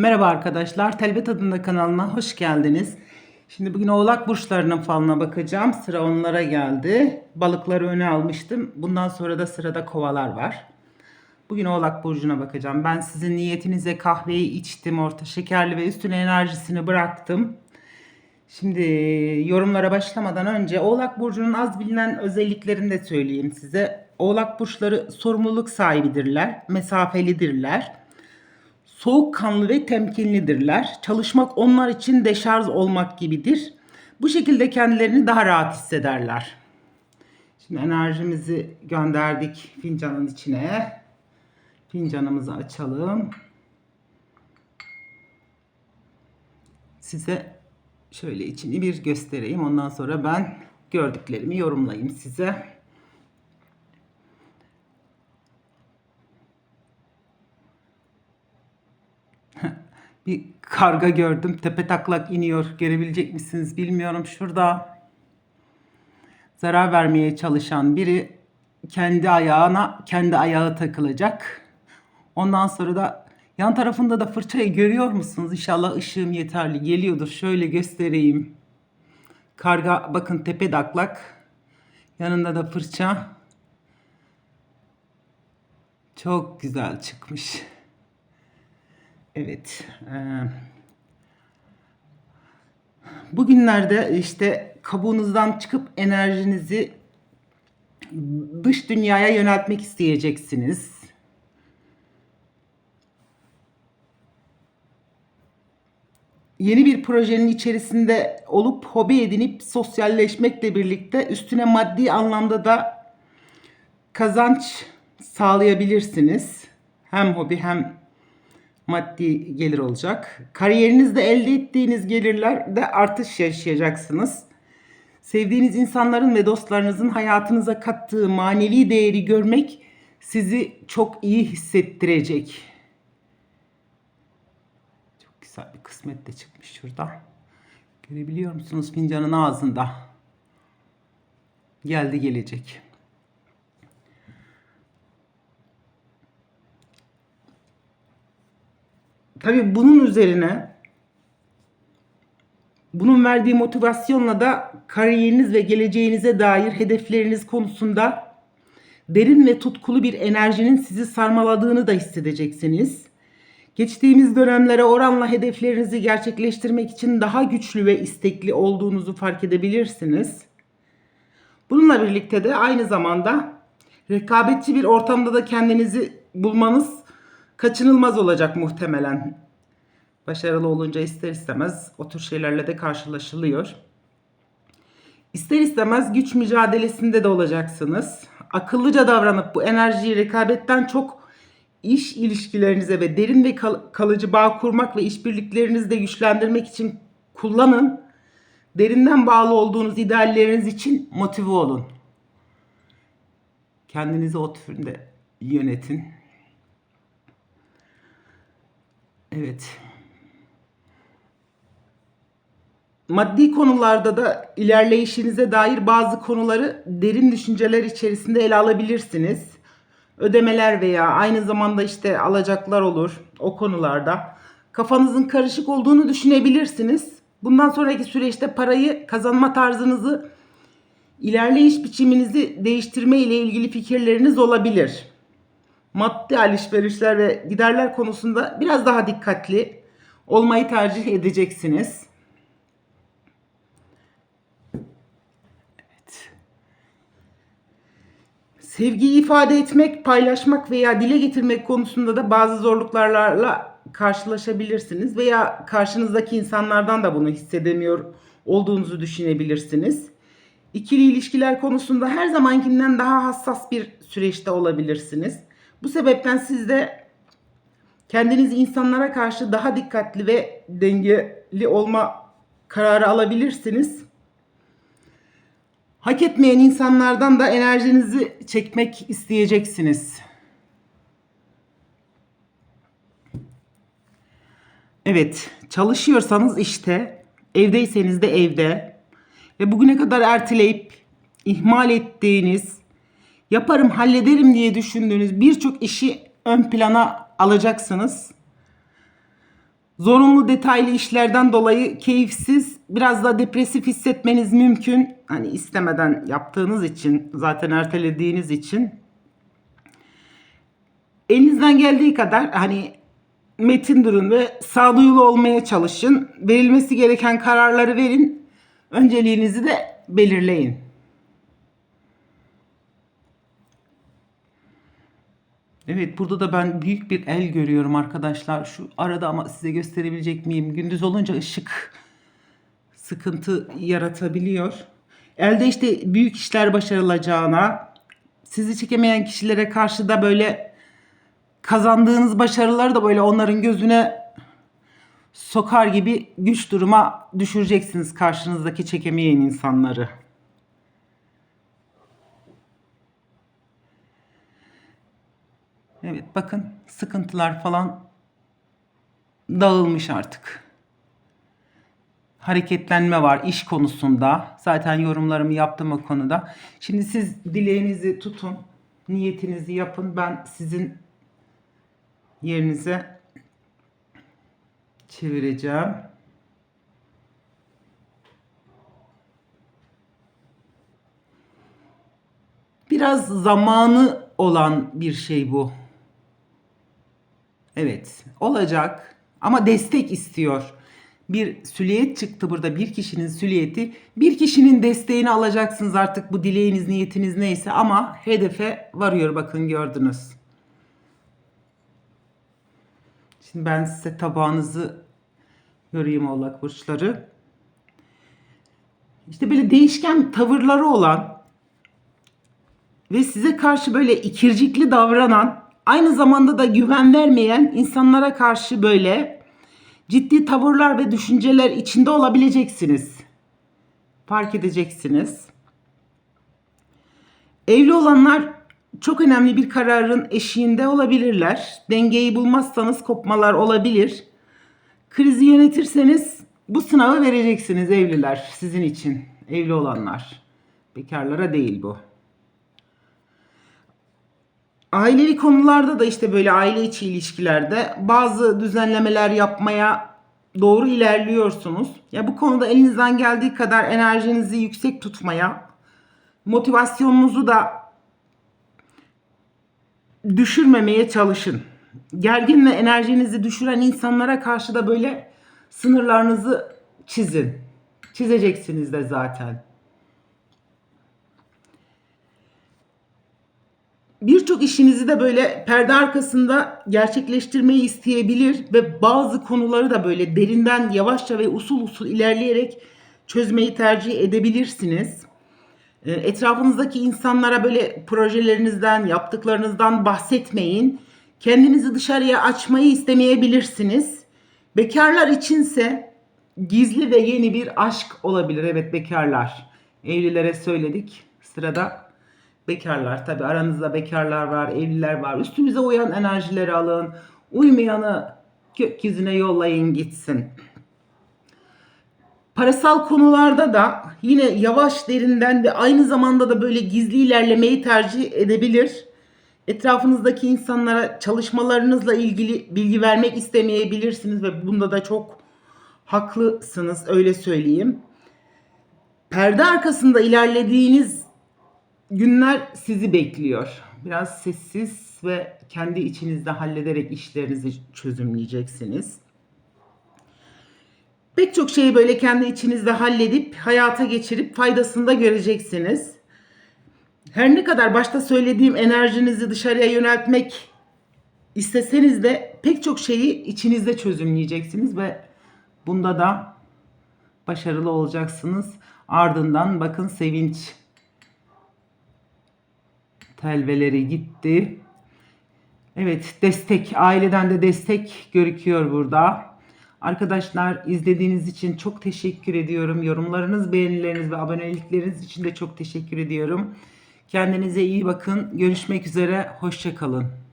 Merhaba arkadaşlar, Telbet adında kanalına hoş geldiniz. Şimdi bugün oğlak burçlarının falına bakacağım. Sıra onlara geldi. Balıkları öne almıştım. Bundan sonra da sırada kovalar var. Bugün oğlak burcuna bakacağım. Ben sizin niyetinize kahveyi içtim, orta şekerli ve üstüne enerjisini bıraktım. Şimdi yorumlara başlamadan önce Oğlak Burcu'nun az bilinen özelliklerini de söyleyeyim size. Oğlak Burçları sorumluluk sahibidirler, mesafelidirler. Soğukkanlı ve temkinlidirler. Çalışmak onlar için deşarj olmak gibidir. Bu şekilde kendilerini daha rahat hissederler. Şimdi enerjimizi gönderdik fincanın içine. Fincanımızı açalım. Size şöyle içini bir göstereyim. Ondan sonra ben gördüklerimi yorumlayayım size. Bir karga gördüm. Tepe taklak iniyor. Görebilecek misiniz bilmiyorum. Şurada zarar vermeye çalışan biri kendi ayağına kendi ayağı takılacak. Ondan sonra da yan tarafında da fırçayı görüyor musunuz? İnşallah ışığım yeterli geliyordur. Şöyle göstereyim. Karga bakın tepe daklak. Yanında da fırça. Çok güzel çıkmış. Evet. bugünlerde işte kabuğunuzdan çıkıp enerjinizi dış dünyaya yöneltmek isteyeceksiniz. Yeni bir projenin içerisinde olup hobi edinip sosyalleşmekle birlikte üstüne maddi anlamda da kazanç sağlayabilirsiniz. Hem hobi hem maddi gelir olacak. Kariyerinizde elde ettiğiniz gelirlerde artış yaşayacaksınız. Sevdiğiniz insanların ve dostlarınızın hayatınıza kattığı manevi değeri görmek sizi çok iyi hissettirecek. Çok güzel bir kısmet de çıkmış şurada. Görebiliyor musunuz fincanın ağzında? Geldi gelecek. Tabii bunun üzerine bunun verdiği motivasyonla da kariyeriniz ve geleceğinize dair hedefleriniz konusunda derin ve tutkulu bir enerjinin sizi sarmaladığını da hissedeceksiniz. Geçtiğimiz dönemlere oranla hedeflerinizi gerçekleştirmek için daha güçlü ve istekli olduğunuzu fark edebilirsiniz. Bununla birlikte de aynı zamanda rekabetçi bir ortamda da kendinizi bulmanız kaçınılmaz olacak muhtemelen. Başarılı olunca ister istemez o tür şeylerle de karşılaşılıyor. İster istemez güç mücadelesinde de olacaksınız. Akıllıca davranıp bu enerjiyi rekabetten çok iş ilişkilerinize ve derin ve kal- kalıcı bağ kurmak ve işbirliklerinizi de güçlendirmek için kullanın. Derinden bağlı olduğunuz idealleriniz için motive olun. Kendinizi o türünde yönetin. Evet. Maddi konularda da ilerleyişinize dair bazı konuları derin düşünceler içerisinde ele alabilirsiniz. Ödemeler veya aynı zamanda işte alacaklar olur o konularda. Kafanızın karışık olduğunu düşünebilirsiniz. Bundan sonraki süreçte parayı kazanma tarzınızı, ilerleyiş biçiminizi değiştirme ile ilgili fikirleriniz olabilir maddi alışverişler ve giderler konusunda biraz daha dikkatli olmayı tercih edeceksiniz. Evet. Sevgiyi ifade etmek, paylaşmak veya dile getirmek konusunda da bazı zorluklarla karşılaşabilirsiniz veya karşınızdaki insanlardan da bunu hissedemiyor olduğunuzu düşünebilirsiniz. İkili ilişkiler konusunda her zamankinden daha hassas bir süreçte olabilirsiniz. Bu sebepten siz de kendinizi insanlara karşı daha dikkatli ve dengeli olma kararı alabilirsiniz. Hak etmeyen insanlardan da enerjinizi çekmek isteyeceksiniz. Evet, çalışıyorsanız işte, evdeyseniz de evde ve bugüne kadar erteleyip ihmal ettiğiniz yaparım, hallederim diye düşündüğünüz birçok işi ön plana alacaksınız. zorunlu detaylı işlerden dolayı keyifsiz, biraz da depresif hissetmeniz mümkün. Hani istemeden yaptığınız için, zaten ertelediğiniz için. Elinizden geldiği kadar hani metin durun ve sağduyulu olmaya çalışın. Verilmesi gereken kararları verin. Önceliğinizi de belirleyin. Evet burada da ben büyük bir el görüyorum arkadaşlar. Şu arada ama size gösterebilecek miyim? Gündüz olunca ışık sıkıntı yaratabiliyor. Elde işte büyük işler başarılacağına, sizi çekemeyen kişilere karşı da böyle kazandığınız başarıları da böyle onların gözüne sokar gibi güç duruma düşüreceksiniz karşınızdaki çekemeyen insanları. Evet bakın sıkıntılar falan dağılmış artık. Hareketlenme var iş konusunda. Zaten yorumlarımı yaptım o konuda. Şimdi siz dileğinizi tutun. Niyetinizi yapın. Ben sizin yerinize çevireceğim. Biraz zamanı olan bir şey bu. Evet, olacak ama destek istiyor. Bir süliyet çıktı burada bir kişinin süliyeti. Bir kişinin desteğini alacaksınız artık bu dileğiniz, niyetiniz neyse ama hedefe varıyor bakın gördünüz. Şimdi ben size tabağınızı göreyim oğlak burçları. İşte böyle değişken tavırları olan ve size karşı böyle ikircikli davranan, aynı zamanda da güven vermeyen insanlara karşı böyle ciddi tavırlar ve düşünceler içinde olabileceksiniz. Fark edeceksiniz. Evli olanlar çok önemli bir kararın eşiğinde olabilirler. Dengeyi bulmazsanız kopmalar olabilir. Krizi yönetirseniz bu sınavı vereceksiniz evliler sizin için. Evli olanlar. Bekarlara değil bu. Ailevi konularda da işte böyle aile içi ilişkilerde bazı düzenlemeler yapmaya doğru ilerliyorsunuz. Ya bu konuda elinizden geldiği kadar enerjinizi yüksek tutmaya, motivasyonunuzu da düşürmemeye çalışın. Gergin ve enerjinizi düşüren insanlara karşı da böyle sınırlarınızı çizin. Çizeceksiniz de zaten. Birçok işinizi de böyle perde arkasında gerçekleştirmeyi isteyebilir ve bazı konuları da böyle derinden yavaşça ve usul usul ilerleyerek çözmeyi tercih edebilirsiniz. Ee, Etrafınızdaki insanlara böyle projelerinizden, yaptıklarınızdan bahsetmeyin. Kendinizi dışarıya açmayı istemeyebilirsiniz. Bekarlar içinse gizli ve yeni bir aşk olabilir. Evet bekarlar. Evlilere söyledik. Sırada bekarlar. Tabi aranızda bekarlar var, evliler var. Üstünüze uyan enerjileri alın. Uymayanı gökyüzüne yollayın gitsin. Parasal konularda da yine yavaş derinden ve aynı zamanda da böyle gizli ilerlemeyi tercih edebilir. Etrafınızdaki insanlara çalışmalarınızla ilgili bilgi vermek istemeyebilirsiniz ve bunda da çok haklısınız öyle söyleyeyim. Perde arkasında ilerlediğiniz günler sizi bekliyor. Biraz sessiz ve kendi içinizde hallederek işlerinizi çözümleyeceksiniz. Pek çok şeyi böyle kendi içinizde halledip hayata geçirip faydasını da göreceksiniz. Her ne kadar başta söylediğim enerjinizi dışarıya yöneltmek isteseniz de pek çok şeyi içinizde çözümleyeceksiniz ve bunda da başarılı olacaksınız. Ardından bakın sevinç telveleri gitti. Evet destek aileden de destek görüküyor burada. Arkadaşlar izlediğiniz için çok teşekkür ediyorum. Yorumlarınız, beğenileriniz ve abonelikleriniz için de çok teşekkür ediyorum. Kendinize iyi bakın. Görüşmek üzere. Hoşçakalın.